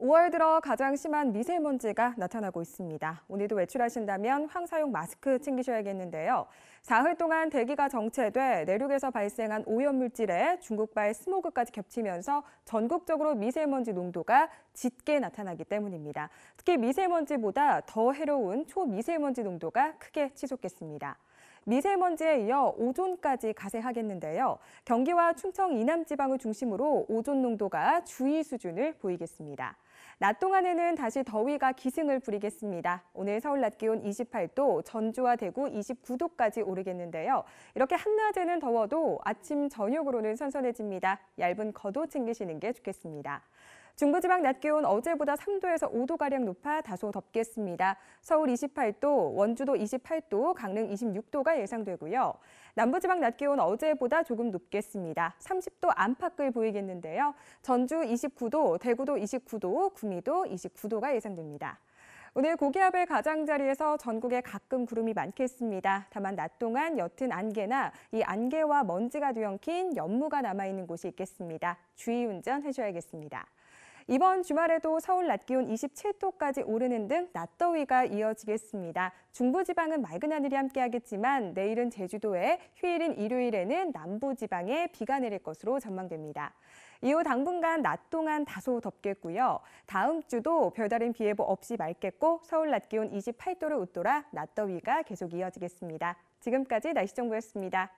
5월 들어 가장 심한 미세먼지가 나타나고 있습니다. 오늘도 외출하신다면 황사용 마스크 챙기셔야겠는데요. 사흘 동안 대기가 정체돼 내륙에서 발생한 오염물질에 중국발 스모그까지 겹치면서 전국적으로 미세먼지 농도가 짙게 나타나기 때문입니다. 특히 미세먼지보다 더 해로운 초미세먼지 농도가 크게 치솟겠습니다. 미세먼지에 이어 오존까지 가세하겠는데요. 경기와 충청 이남 지방을 중심으로 오존 농도가 주의 수준을 보이겠습니다. 낮 동안에는 다시 더위가 기승을 부리겠습니다. 오늘 서울 낮 기온 28도, 전주와 대구 29도까지 오르겠는데요. 이렇게 한낮에는 더워도 아침 저녁으로는 선선해집니다. 얇은 겉옷 챙기시는 게 좋겠습니다. 중부지방 낮 기온 어제보다 3도에서 5도가량 높아 다소 덥겠습니다. 서울 28도, 원주도 28도, 강릉 26도가 예상되고요. 남부지방 낮 기온 어제보다 조금 높겠습니다. 30도 안팎을 보이겠는데요. 전주 29도, 대구도 29도, 구미도 29도가 예상됩니다. 오늘 고기압의 가장자리에서 전국에 가끔 구름이 많겠습니다. 다만 낮 동안 옅은 안개나 이 안개와 먼지가 뒤엉킨 연무가 남아있는 곳이 있겠습니다. 주의 운전하셔야겠습니다. 이번 주말에도 서울 낮 기온 27도까지 오르는 등 낮더위가 이어지겠습니다. 중부지방은 맑은 하늘이 함께하겠지만 내일은 제주도에 휴일인 일요일에는 남부지방에 비가 내릴 것으로 전망됩니다. 이후 당분간 낮 동안 다소 덥겠고요. 다음 주도 별다른 비 예보 없이 맑겠고 서울 낮 기온 28도를 웃돌아 낮더위가 계속 이어지겠습니다. 지금까지 날씨 정보였습니다.